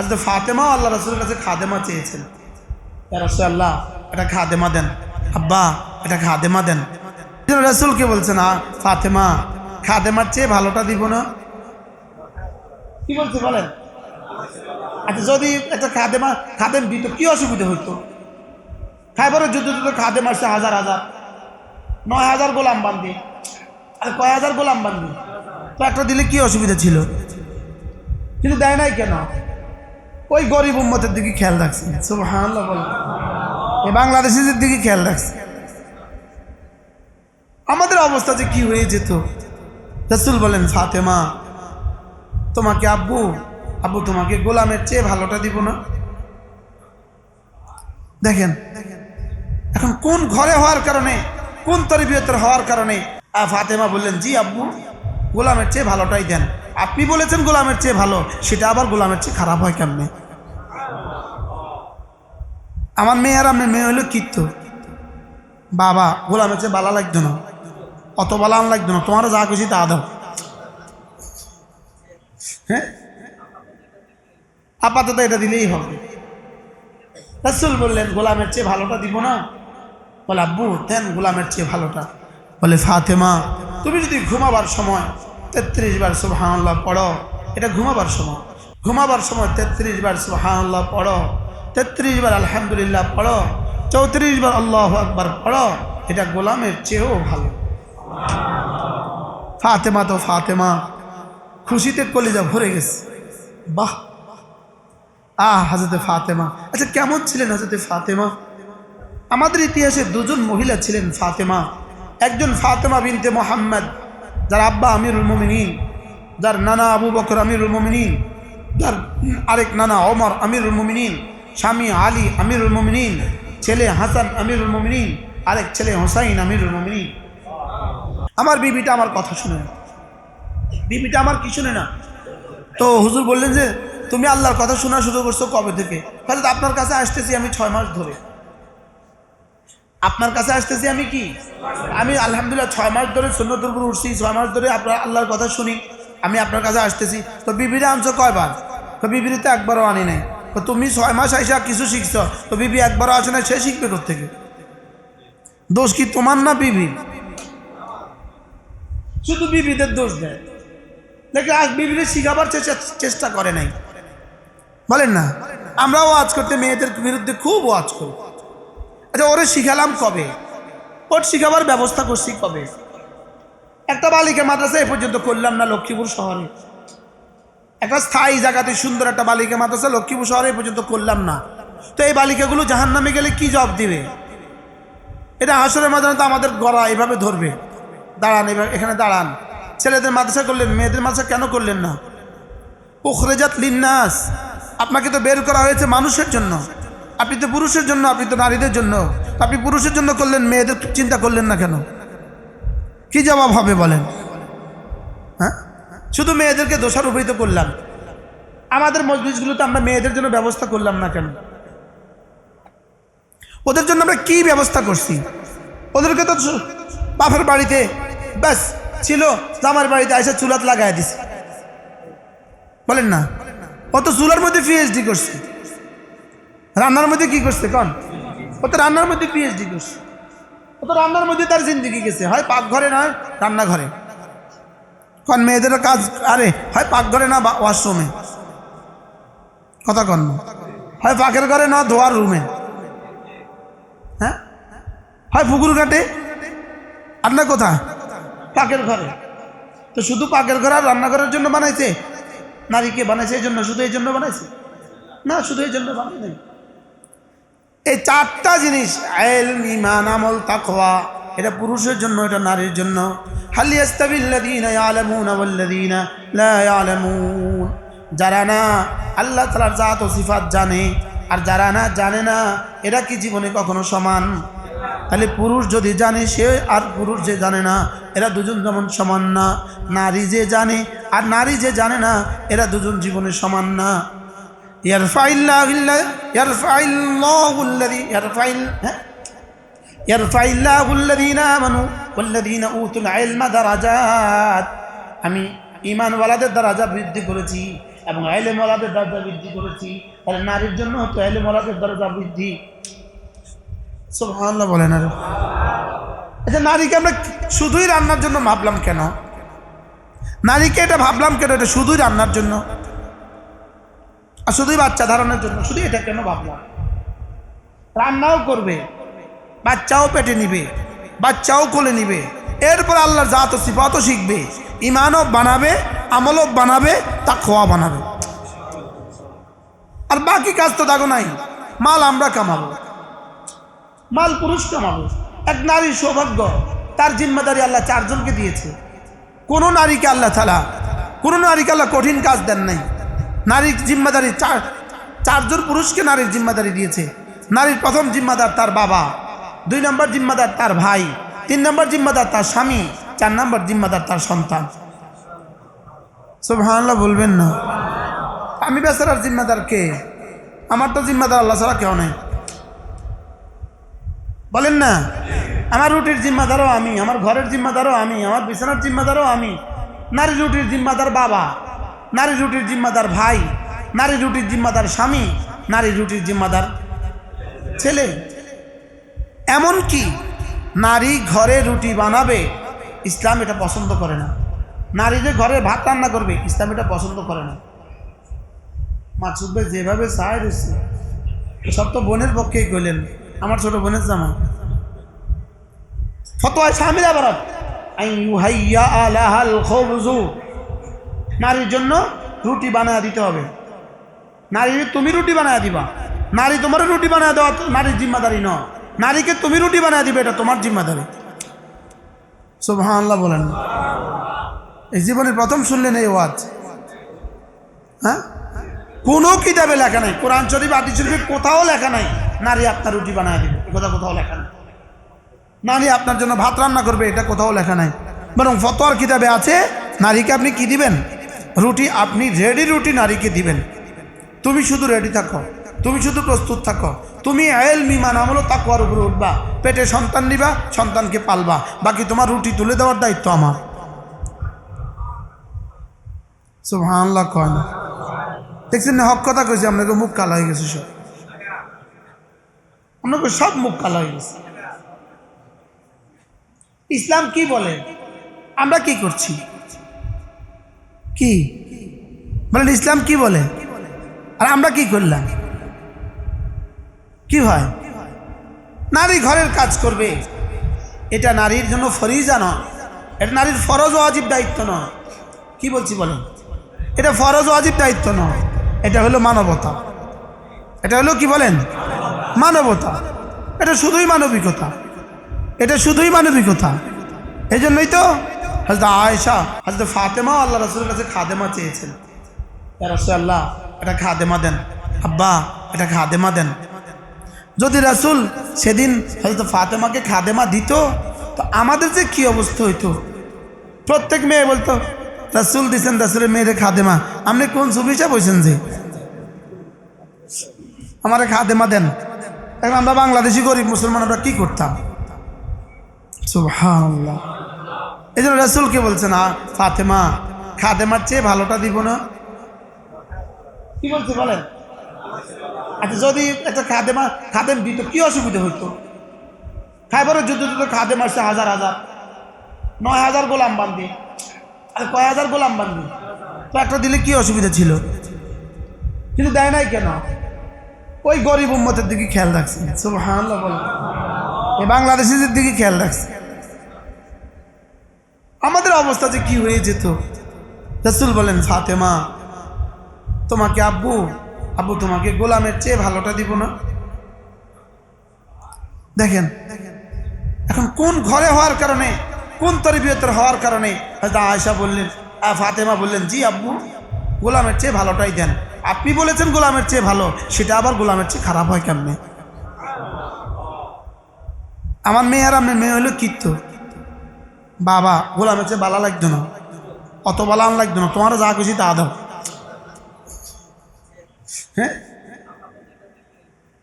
হাজরত ফাতেমা আল্লাহ রসুলের কাছে খাদেমা চেয়েছেন। রসুল আল্লাহ এটা খাদেমা দেন। আব্বা, এটা খাদেমা দেন। রসুলকে বলছেন, আ, ফাতেমা, খাদেমার চেয়ে ভালোটা দিব না? কি বলছে বলেন? আচ্ছা যদি একটা খাদেমা, খাদেম দিত, কি অসুবিধা হইতো? খাইবারের যুদ্ধ যুদ্ধ, খাদেম আসছে হাজার হাজার। নয় হাজার গোলাম বান্ধি আর কয় হাজার গোলাম বান্ধি তো একটা দিলে কি অসুবিধা ছিল? কিন্তু দেয় নাই কেন? ওই গরিব উম্মতের দিকে খেয়াল রাখছে। সুবহানাল্লাহ বলেন। এই বাংলাদেশিদের দিকে খেয়াল রাখছে। আমাদের অবস্থা যে কি হয়ে যেত? রসুল বলেন, ফাতেমা, তোমাকে আব্বু আব্বু তোমাকে গোলামের চেয়ে ভালোটা দিব না? দেখেন, এখন কোন ঘরে হওয়ার কারণে, কোন তরবিয়তের হওয়ার কারণে ফাতেমা বললেন, জি আব্বু, গোলামের চেয়ে ভালোটাই দেন। আপনি বলেছেন গোলামের চেয়ে ভালো, সেটা আবার গোলামের চেয়ে খারাপ হয় কেমনে? আমার মেয়ে আর আমার মেয়ে হলো কীর্ত। বাবা, গোলামের চেয়ে বালা লাগতো না। অত বালা লাগতো না, তোমারও যা খুশি তা দাও। হ্যাঁ? আপাতত এটা দিলেই হবে। রাসুল বললেন, গোলামের চেয়ে ভালোটা দিব না। বলে, আব্বু, দেন গোলামের চেয়ে ভালোটা। বলে, ফাতেমা, তুমি যদি ঘুমাবার সময় তেত্রিশ বার সুবহানাল্লাহ পড়ো। এটা ঘুমাবার সময়। ঘুমাবার সময় তেত্রিশ বার সুবহানাল্লাহ পড়ো। তেত্রিশ বার আলহামদুলিল্লাহ পড়ো। চৌত্রিশ বার আল্লাহ আকবার পড়ো। এটা গোলামের চেয়েও ভালো। ফাতেমা তো ফাতেমা। খুশিতে কলিজা ভরে গেছে। বাহ! আহ, হাজরতে ফাতেমা। আচ্ছা কেমন ছিলেন হাজরতে ফাতেমা? আমাদের ইতিহাসে দুজন মহিলা ছিলেন ফাতেমা। একজন ফাতেমা বিনতে মোহাম্মদ যার আব্বা আমিরুল মোমিনিন, যার নানা আবু বকর আমিরুল মোমিনিন, যার আরেক নানা ওমর আমিরুল মোমিনিন, স্বামী আলী আমিরুল মোমিনিন, ছেলে হাসান আমিরুল মোমিনিন, আরেক ছেলে হোসাইন আমিরুল মোমিনিন। আমার বিবিটা আমার কথা শুনে না। বিবিটা আমার কি শুনে না? তো হুজুর বললেন যে, তুমি আল্লাহর কথা শোনা শুরু করছ কবে থেকে? তাহলে আপনার কাছে আসতেছি আমি ছয় মাস ধরে। আপনার কাছে আসতেছি আমি কি? আমি আলহামদুলিল্লাহ ছয় মাস ধরে সুন্নতুর উপর উঠছি, ছয় মাস ধরে আপনার আল্লাহর কথা শুনি, আমি আপনার কাছে আসতেছি। তো বিবিরে আনছো কয়বার? তো বিবিরে তো একবারও আনি নাই। তো তুমি ছয় মাস আইসা কিছু শিখছ? তো বিবি একবারও আসে না সে শিখবে থেকে দোষ কি তোমার না বিবি? শুধু বিবিদের দোষ দেয়। দেখে আজ বিবিরে শিখাবার চেষ্টা- করে নাই। বলেন না? আমরাও ওয়াজ করতে, মেয়েদের বিরুদ্ধে খুব ওয়াজ করি। আচ্ছা ওরে শিখালাম কবে? ওর শিখাবার ব্যবস্থা করছি কবে? একটা বালিকা মাদ্রাসা এ পর্যন্ত করলাম না লক্ষ্মীপুর শহরে। একটা স্থায়ী জায়গাতে সুন্দর একটা বালিকা মাদ্রাসা লক্ষ্মীপুর শহরে এ পর্যন্ত করলাম না। তো এই বালিকাগুলো জাহান নামে গেলে কি জব দিবে? এটা হাসরের মাধ্যমে তো আমাদের গড়া এভাবে ধরবে। দাঁড়ান, এবার এখানে দাঁড়ান। ছেলেদের মাদ্রাসা করলেন, মেয়েদের মাদ্রাসা কেন করলেন না? উখরেজাত লিন্নাস, আপনাকে তো বের করা হয়েছে মানুষের জন্য। আপনি তো পুরুষের জন্য, আপনি তো নারীদের জন্য। আপনি পুরুষের জন্য করলেন, মেয়েদের চিন্তা করলেন না কেন? কি জবাব হবে বলেন? হ্যাঁ? শুধু মেয়েদেরকে দোষারোপিত করলাম। আমাদের মসজিদগুলোতে আমরা মেয়েদের জন্য ব্যবস্থা করলাম না কেন? ওদের জন্য আমরা কি ব্যবস্থা করছি? ওদেরকে তো বাপের বাড়িতে, ব্যাস, ছিল, জামার বাড়িতে এসে চুলাত লাগাই দিছে। বলেন না? ও তো চুলার মধ্যে পিএইচডি করছে। রান্নার মধ্যে কি করছে কন? ও তো রান্নার মধ্যে পিএইচডি করছে। ও তো রান্নার মধ্যে তার জিন্দিগি গেছে। হয় পাকঘরে নয় রান্নাঘরে। কন মেয়েদের কাজ, আরে, হয় পাকঘরে না ওয়াশরুমে? কথা কন। হয় পাকের ঘরে না ধোয়ার রুমে? হ্যাঁ? হয় পুকুর ঘাটে? আর না কোথা? পাকের ঘরে। তো শুধু পাকের ঘর আর রান্নাঘরের জন্য বানাইছে? নারীকে বানাইছে, এই জন্য, শুধু এই জন্য বানাইছে? না, শুধু এই জন্য বানাই নাই। এই চারটা জিনিস আইল ইমান আমল, তাকওয়া, এটা পুরুষের জন্য, এটা নারীর জন্য। যারা না আল্লাহ তাআলার জাত ও সিফাত জানে, আর যারা না জানে না, এরা কি জীবনে কখনো সমান? তাহলে পুরুষ যদি জানে, সে আর পুরুষ যে জানে না, এরা দুজন যেমন সমান না। নারী যে জানে, আর নারী যে জানে না, এরা দুজন জীবনে সমান না। يرفع الله الذي يرفع الله الذي يرفع ال- ها؟ يرفع الله الذين آمنوا والذين أوتوا العلم درجات আমি ইমান ওয়ালাদের দ্বারাজা বৃদ্ধি করেছি এবং আইলে মলাদের দরজা বৃদ্ধি করেছি তাহলে নারীর জন্য তো আইলে মলাদের দরজা বৃদ্ধি সুবহানাল্লাহ বলেন আর আচ্ছা নারীকে আমরা শুধুই রান্নার জন্য ভাবলাম কেন নারীকে এটা ভাবলাম কেন এটা শুধুই রান্নার জন্য আর শুধুই বাচ্চা ধারণের জন্য শুধু এটা কেন ভাবলাম? রান্নাও করবে, বাচ্চাও পেটে নিবে, বাচ্চাও কোলে নিবে, এরপর আল্লাহর জাত সিফাতও শিখবে ইমানও বানাবে, আমলও বানাবে তা খোয়া বানাবে। আর বাকি কাজ তো দাগো নাই, মাল আমরা কামাবো, মাল পুরুষ কামাবো, এক নারীর সৌভাগ্য, তার জিম্মাদারি আল্লাহ চারজনকে দিয়েছে। কোনো নারীকে আল্লাহ ছাড়া, কোনো নারীকে আল্লাহ কঠিন কাজ দেন নাই। নারীর জিম্মাদারি, চার, চারজন পুরুষকে নারীর জিম্মাদারি দিয়েছে। নারীর প্রথম জিম্মাদার তার বাবা, দুই নম্বর জিম্মাদার তার ভাই, তিন নম্বর জিম্মাদার তার স্বামী, চার নম্বর জিম্মাদার তার সন্তান। সব বলবেন না। আমি বেচারার জিম্মাদার কে? আমার তো জিম্মাদার আল্লাহ ছাড়া কেউ নেই। বলেন না, আমার রুটির জিম্মাদারও আমি, আমার ঘরের জিম্মাদারও আমি, আমার বিছানার জিম্মাদারও আমি, নারী রুটির জিম্মাদার বাবা। নারী রুটির জিম্মাদার ভাই, নারী রুটির জিম্মাদার স্বামী, নারী রুটির জিম্মাদার ছেলে। এমন কি নারী ঘরে রুটি বানাবে, ইসলাম এটা পছন্দ করে না। নারী যে ঘরে ভাত রান্না করবে, ইসলাম এটা পছন্দ করে না। মাকসুদ ভাই যেভাবে চায় রয়েছে, সব তো বোনের পক্ষেই কইলেন, আমার ছোট বোনের জামা। ফতোয়ায় স্বামীর আবার নারীর জন্য রুটি বানায় দিতে হবে। নারী, তুমি রুটি বানায় দিবা। নারী তোমার রুটি বানায় দেওয়া নারীর জিম্মাদারি ন। নারীকে তুমি রুটি বানায় দিবে, এটা তোমার জিম্মাদারি। সুবহানাল্লাহ বলেন। এই জীবনের প্রথম শুনলেন এই ওয়াজ। হ্যাঁ? কোনো কিতাবে লেখা নাই। কোরআন শরীফ আদি শরীফে কোথাও লেখা নাই, নারী আপনার রুটি বানায় দিবে। এ কথা কোথাও লেখা নাই। নারী আপনার জন্য ভাত রান্না করবে, এটা কোথাও লেখা নাই। বরং ফতোয়ার কিতাবে আছে, নারীকে আপনি কি দিবেন? রুটি আপনি রেডি রুটি নারীকে দিবেন। তুমি শুধু রেডি থাকো। তুমি শুধু প্রস্তুত থাকো। তুমি এল মিমান আমলো তাকুয়ার উপরে উঠবা। পেটে সন্তান নিবা, সন্তানকে পালবা। বাকি তোমার রুটি তুলে দেওয়ার দায়িত্ব আমার। সুবহানাল্লাহ কয় না। দেখছেন না, হক কথা কইছি, আপনাকে মুখ কালা হয়ে গেছে সব। আপনাকে সব মুখ কালা হয়ে গেছে। ইসলাম কি বলে? আমরা কি করছি? কি? বলেন, ইসলাম কি বলে? আর আমরা কি করলাম? কি হয়? নারী ঘরের কাজ করবে। এটা নারীর জন্য ফরিজা নয়। এটা নারীর ফরজ ও অজীব দায়িত্ব নয়। কি বলছি বলেন? এটা ফরজ ও অজীব দায়িত্ব নয়। এটা হলো মানবতা। এটা হলো কি বলেন? মানবতা। এটা শুধুই মানবিকতা। এটা শুধুই মানবিকতা। এই জন্যই তো হাজরত আয়েশা হাজরত ফাতেমা আল্লাহ রসুলের কাছে খাদেমা চেয়েছেন। রসুল আল্লাহ এটা খাদেমা দেন। আব্বা, এটা খাদেমা দেন। যদি রাসুল সেদিন হয়তো ফাতেমাকে খাদেমা দিত, তো আমাদের যে কি অবস্থা হইতো? প্রত্যেক মেয়ে বলতো, রাসুল দিছেন রাসুলের মেয়েরে খাদেমা। আপনি কোন সুবিচা বলছেন যে? আমারে খাদেমা দেন। এখন আমরা বাংলাদেশি গরিব মুসলমান আমরা কি করতাম? সুবহানাল্লাহ। এই জন্য রাসুলকে বলছেন আ ফাতেমা, খাদেমার চেয়ে ভালোটা দিব না? কি বলছে বলেন? আচ্ছা যদি একটা খাদেমা, খাদেম দিত, কি অসুবিধা হইতো? খাইবারের যুদ্ধ যুদ্ধ খাদেম আসছে হাজার হাজার। নয় হাজার গোলাম বান্ধি আর কয় হাজার গোলাম বান্ধি তো একটা দিলে কি অসুবিধা ছিল? কিন্তু দেয় নাই কেন? ওই গরিব উম্মতের দিকে খেয়াল রাখছে। সব হান বাংলাদেশিদের দিকে খেয়াল রাখছে। আমাদের অবস্থা যে কি হয়ে যেত? রসুল বলেন, ফাতেমা, তোমাকে আব্বু আব্বু তোমাকে গোলামের চেয়ে ভালোটা দিব না? দেখেন, এখন কোন ঘরে হওয়ার কারণে, কোন তরবিয়তের হওয়ার কারণে হয়তো আয়সা বললেন ফাতেমা বললেন, জি আব্বু, গোলামের চেয়ে ভালোটাই দেন। আপনি বলেছেন গোলামের চেয়ে ভালো, সেটা আবার গোলামের চেয়ে খারাপ হয় কেমনে? আমার মেয়ে আর আপনার মেয়ে হলো কীর্ত। বাবা গোলামের চেয়ে বালা লাগতো না। অত বালা আন লাগতো না। তোমারও যা খুশি তা দাও। হ্যাঁ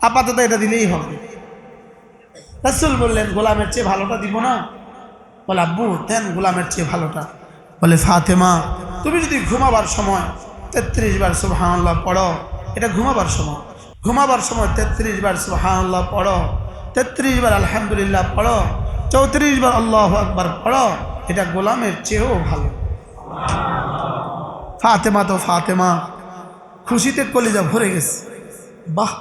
আপাতত এটা দিলেই হবে। রাসুল বললেন, গোলামের চেয়ে ভালোটা দিব না? বলে, আব্বু, দেন গোলামের চেয়ে ভালোটা। বলে, ফাতেমা, তুমি যদি ঘুমাবার সময় তেত্রিশ বার সুবহানাল্লাহ পড়ো, এটা ঘুমাবার সময়। ঘুমাবার সময় তেত্রিশ বার সুবহানাল্লাহ পড়ো, তেত্রিশ বার আলহামদুলিল্লাহ পড়ো চৌত্রিশ বার আল্লাহ আকবার পড়ো, এটা গোলামের চেয়েও ভালো। ফাতেমা তো ফাতেমা, খুশিতে কলিজা ভরে গেছে। বাহ!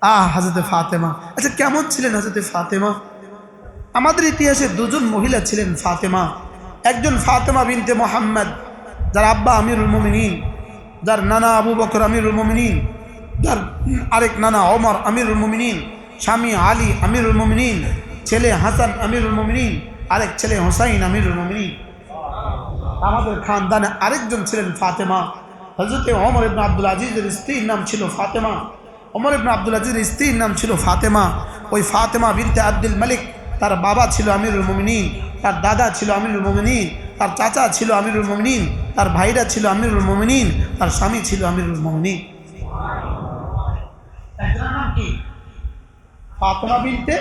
আহ হাজরতে ফাতেমা। আচ্ছা কেমন ছিলেন হাজরতে ফাতেমা? আমাদের ইতিহাসে দুজন মহিলা ছিলেন ফাতেমা। একজন ফাতেমা বিনতে মোহাম্মদ, যার আব্বা আমিরুল মোমিনিন, যার নানা আবু বকর আমিরুল মোমিনিন, যার আরেক নানা অমর আমিরুল মোমিনিন, স্বামী আলী আমিরুল মোমিনিন ছেলে হাসান আমিরুল মোমিনিন, আরেক ছেলে হোসাইন আমিরুল মোমিনিন। আমাদের খানদানে আরেকজন ছিলেন ফাতেমা। হজরতে অমর ইবনা আব্দুল আজিজের স্ত্রীর নাম ছিল ফাতেমা। অমর ইবনা আব্দুল আজিজের স্ত্রীর নাম ছিল ফাতেমা। ওই ফাতেমা বিনতে আব্দুল মালিক, তার বাবা ছিল আমিরুল মোমিনিন, তার দাদা ছিল আমিরুল মোমিনিন, তার চাচা ছিল আমিরুল মোমিনিন, তার ভাইরা ছিল আমিরুল মোমিনিন, তার স্বামী ছিল আমিরুল মোমিনিন। নাম কি? ফাতেমা বিনতে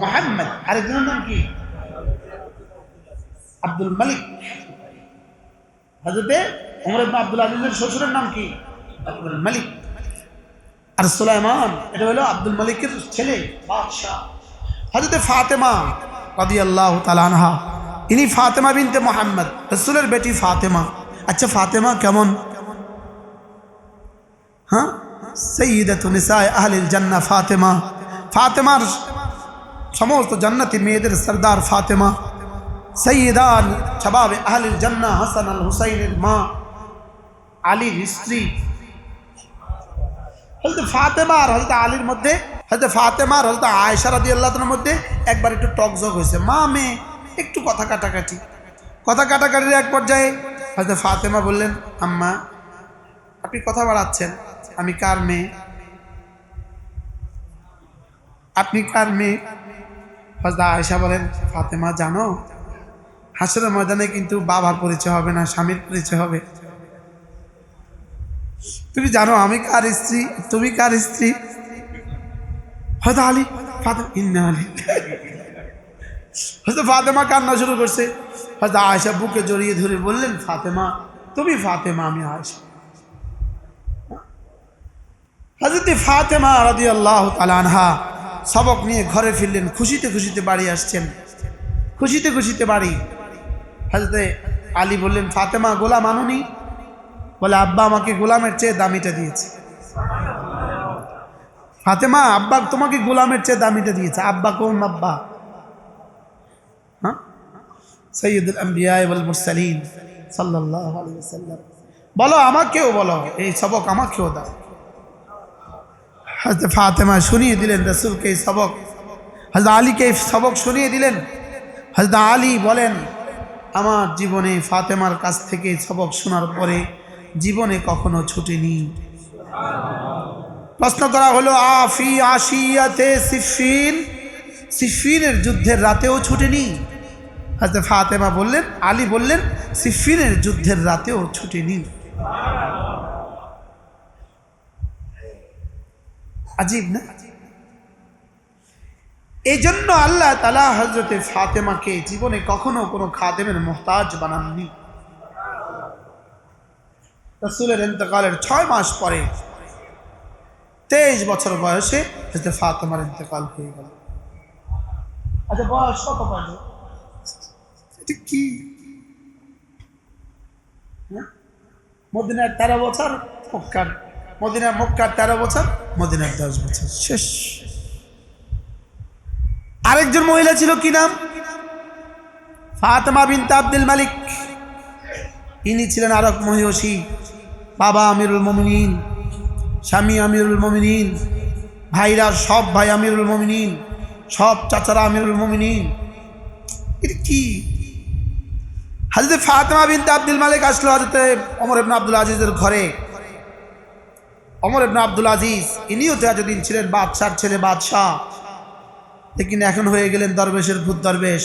মোহাম্মদ। আরেকজনের নাম কি? আব্দুল মালিক। হজরতে উমর আব্দুল আজিজের শ্বশুরের নাম কি? আব্দুল মালিক। আর সুলাইমান, এটা হলো আব্দুল মালিকের ছেলে, বাদশাহ। হজরতে ফাতেমা রাদি আল্লাহ তালানহা ইনি ফাতেমা বিনতে মোহাম্মদ, রসুলের বেটি ফাতেমা। আচ্ছা ফাতেমা কেমন? হ্যাঁ? সঈদত নিসায় আহলিল জান্না ফাতেমা। ফাতেমার সমস্ত জান্নাতি মেয়েদের সর্দার ফাতেমা, সৈয়দান শবাব আহলিল জান্না হাসান আল হুসাইনের মা, আলীর স্ত্রী। হজরত ফাতেমা আর হজরত আলীর মধ্যে হজরত ফাতেমা আর হজরত আয়সা রাদি আল্লাহর মধ্যে একবার একটু টকজক হয়েছে। মা, মেয়ে, একটু কথা কাটাকাটি। কথা কাটাকাটির এক পর্যায়ে হয়তো ফাতেমা বললেন, আম্মা, আপনি কথা বাড়াচ্ছেন। আমি কার মেয়ে? আপনি কার মেয়ে? হজরত আয়সা বলেন, ফাতেমা, জানো? হাসরের ময়দানে কিন্তু বাবার পরিচয় হবে না, স্বামীর পরিচয় হবে। তুমি জানো আমি কার স্ত্রী? তুমি কার স্ত্রী? হয়তো আলী ইন্না আলী। হয়তো ফাতেমা কান্না শুরু করছে। হয়তো আয়সা বুকে জড়িয়ে ধরে বললেন, ফাতেমা, তুমি ফাতেমা, আমি আয়সা হাজরত ফাতেমা রাদি আল্লাহ তালানহা সবক নিয়ে ঘরে ফিরলেন। খুশিতে খুশিতে বাড়ি আসছেন। খুশিতে খুশিতে বাড়ি। হাজরতে আলী বললেন, ফাতেমা, গোলাম আনুনি? বলে, আব্বা আমাকে গোলামের চেয়ে দামিটা দিয়েছে। ফাতেমা, আব্বা তোমাকে গোলামের চেয়ে দামিটা দিয়েছে। আব্বা কোন আব্বা? হ্যাঁ? সৈয়দুল ওয়াসাল্লাম। বলো আমাকেও বলো, এই সবক আমাকেও দাও। হজরত ফাতেমা শুনিয়ে দিলেন রসুলকে এই সবক। হজরত আলীকে এই সবক শুনিয়ে দিলেন। হজরত আলী বলেন, আমার জীবনে ফাতেমার কাছ থেকে সবক শোনার পরে জীবনে কখনো ছুটেনি। প্রশ্ন করা হলো, আফি আশিয়াতে সিফিন সিফিনের যুদ্ধের রাতেও ছুটেনি? হাজরত ফাতেমা বললেন, আলী বললেন সিফিনের যুদ্ধের রাতেও ছুটেনি। আজীব না? এই জন্য আল্লাহ তালা হজরতে ফাতেমাকে জীবনে কখনো কোনো খাদেমের মোহতাজ বানাননি। রসুলের ইন্তকালের ছয় মাস পরে তেইশ বছর বয়সে হজরত ফাতেমার ইন্তকাল হয়ে গেল। আচ্ছা বয়স কত পারে এটা কি? হ্যাঁ? মদিনার তেরো বছর? মক্কার মদিনার মক্কার তেরো বছর, মদিনার দশ বছর। শেষ। আরেকজন মহিলা ছিল কি নাম? ফাতেমা বিনতে আব্দুল মালিক। ইনি ছিলেন আরক মহিষী, বাবা আমিরুল মমিনিন, স্বামী আমিরুল মমিনিন, ভাইরা সব ভাই আমিরুল মমিনিন, সব চাচারা আমিরুল মমিনিন। এটা কি? হাজরতে ফাতেমা বিনতে আব্দুল মালিক আসলো হাজরতে অমর আব্দুল আজিজের ঘরে। অমর ইবনা আব্দুল আজিজ, ইনিও তো ছিলেন বাদশার ছেলে, বাদশাহ। লেকিন এখন হয়ে গেলেন দরবেশের ভূত দরবেশ।